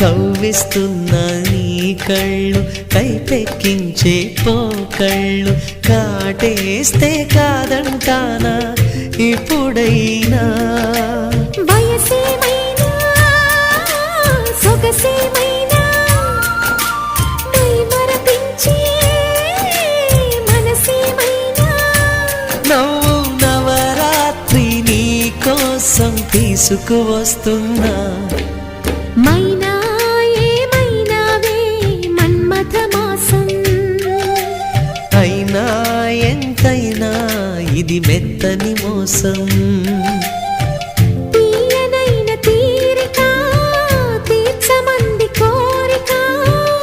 కవ్విస్తున్న నీ కళ్ళు కైపెక్కించే పోకళ్ళు కాటేస్తే కాదంటానా? ఇప్పుడైనా కోసం తీసుకువస్తున్నా. మైనా ఏమైనావే మన్మథ మాసం అయినా ఎంతైనా ఇది మెత్తని మోసం.